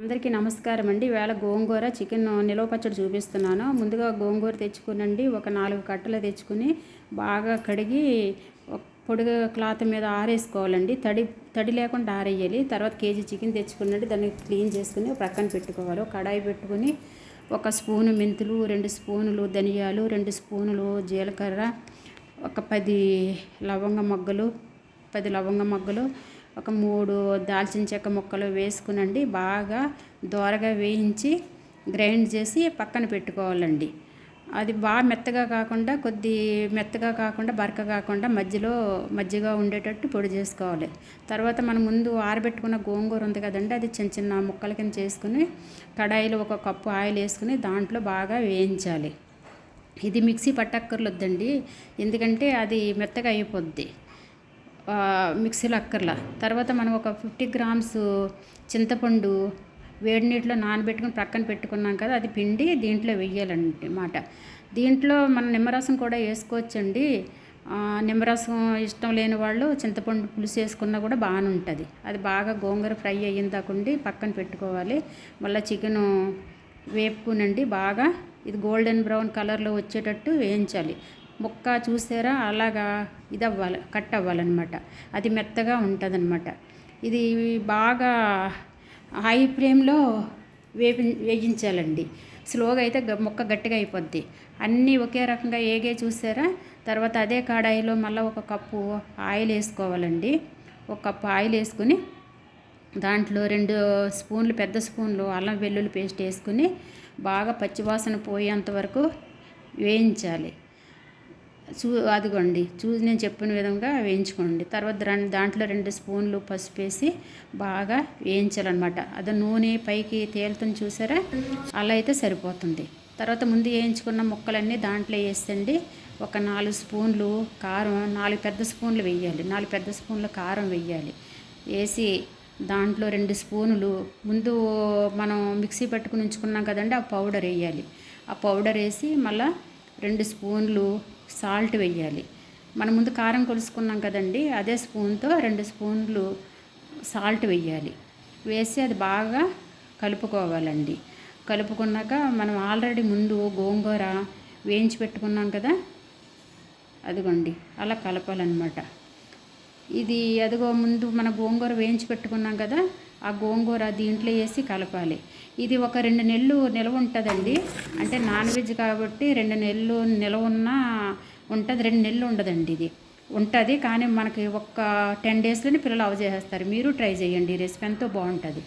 అందరికీ నమస్కారం అండి. వేళ గోంగూర చికెన్ నిలవ పచ్చడి చూపిస్తున్నాను. ముందుగా గోంగూర తెచ్చుకునండి. ఒక నాలుగు కట్టలు తెచ్చుకుని బాగా కడిగి పొడుగు క్లాత్ మీద ఆరేసుకోవాలండి. తడి తడి లేకుండా ఆరేయాలి. తర్వాత కేజీ చికెన్ తెచ్చుకున్నట్టు దాన్ని క్లీన్ చేసుకుని ప్రక్కన పెట్టుకోవాలి. కడాయి పెట్టుకుని ఒక స్పూను మెంతులు రెండు స్పూనులు ధనియాలు రెండు స్పూనులు జీలకర్ర ఒక పది లవంగ మొగ్గలు పది లవంగ మొగ్గలు ఒక మూడు దాల్చిన చెక్క ముక్కలు వేసుకునండి. బాగా దోరగా వేయించి గ్రైండ్ చేసి పక్కన పెట్టుకోవాలండి. అది బాగా మెత్తగా కాకుండా కొద్ది మెత్తగా కాకుండా బరక కాకుండా మధ్యలో మజ్జిగా ఉండేటట్టు పొడి చేసుకోవాలి. తర్వాత మనం ముందు ఆరబెట్టుకున్న గోంగూర ఉంది కదండి అది చిన్న చిన్న ముక్కల కింద చేసుకుని కడాయిలో ఒక కప్పు ఆయిల్ వేసుకుని దాంట్లో బాగా వేయించాలి. ఇది మిక్సీ పట్టక్కర్లొద్దండి ఎందుకంటే అది మెత్తగా అయిపోద్ది. మిక్సీలో అక్కర్లా. తర్వాత మనం ఒక ఫిఫ్టీ గ్రామ్స్ చింతపండు వేడి నీటిలో నానబెట్టుకుని ప్రక్కన పెట్టుకున్నాం కదా అది పిండి దీంట్లో వెయ్యాలండి మాట దీంట్లో మనం నిమ్మరసం కూడా వేసుకోవచ్చండి. నిమ్మరసం ఇష్టం లేని వాళ్ళు చింతపండు పులుసు వేసుకున్నా కూడా బాగానే ఉంటుంది అది బాగా గోంగూర ఫ్రై అయిన దాకుండి పక్కన పెట్టుకోవాలి. మళ్ళీ చికెను వేపుకునండి బాగా. ఇది గోల్డెన్ బ్రౌన్ కలర్లో వచ్చేటట్టు వేయించాలి. ముక్క చూసారా? అలాగా ఇది అవ్వాలి కట్ అవ్వాలన్నమాట అది మెత్తగా ఉంటుందన్నమాట. ఇది బాగా హై ఫ్లేమ్లో వేపి వేయించాలండి. స్లోగా అయితే గ- ముక్క గట్టిగా అయిపోద్ది. అన్నీ ఒకే రకంగా ఏగే చూసారా? తర్వాత అదే కడాయిలో మళ్ళీ ఒక కప్పు ఆయిల్ వేసుకోవాలండి. ఒక కప్పు ఆయిల్ వేసుకుని దాంట్లో రెండు స్పూన్లు పెద్ద స్పూన్లు అల్లం వెల్లుల్లి పేస్ట్ వేసుకుని బాగా పచ్చివాసన పోయేంత వరకు వేయించాలి. చూ అదిగోండి చూ నేను చెప్పిన విధంగా వేయించుకోండి. తర్వాత దాన్- దాంట్లో రెండు స్పూన్లు పసుపు వేసి బాగా వేయించాలన్నమాట. అది నూనె పైకి తేలుతుంది చూసారా? అలా అయితే సరిపోతుంది. తర్వాత ముందు వేయించుకున్న ముక్కలన్నీ దాంట్లో వేసండి ఒక నాలుగు స్పూన్లు కారం నాలుగు పెద్ద స్పూన్లు వేయాలి. నాలుగు పెద్ద స్పూన్లు కారం వేయాలి. వేసి దాంట్లో రెండు స్పూనులు ముందు మనం మిక్సీ పట్టుకుని ఉంచుకున్నాం కదండి ఆ పౌడర్ వేయాలి. ఆ పౌడర్ వేసి మళ్ళీ రెండు స్పూన్లు సాల్ట్ వేయాలి మనం ముందు కారం కొలుసుకున్నాం కదండి అదే స్పూన్తో రెండు స్పూన్లు సాల్ట్ వేయాలి వేసి అది బాగా కలుపుకోవాలండి. కలుపుకున్నాక మనం ఆల్రెడీ ముందు గోంగూర వేయించి పెట్టుకున్నాం కదా అదిగోండి అలా కలపాలన్నమాట. ఇది అదిగో ముందు మన గోంగూర వేయించి పెట్టుకున్నాం కదా ఆ గోంగూర దీంట్లో వేసి కలపాలి. ఇది ఒక రెండు నెలలు నిలవ ఉంటుందండి. అంటే నాన్ వెజ్ కాబట్టి రెండు నెలలు నిలవ ఉన్న ఉంటుంది రెండు నెలలు ఉండదండి ఇది. ఉంటుంది కానీ మనకి ఒక్క టెన్ డేస్లోనే పిల్లలు అవ చేసేస్తారు. మీరు ట్రై చేయండి ఈ రెసిపీ ఎంతో బాగుంటుంది.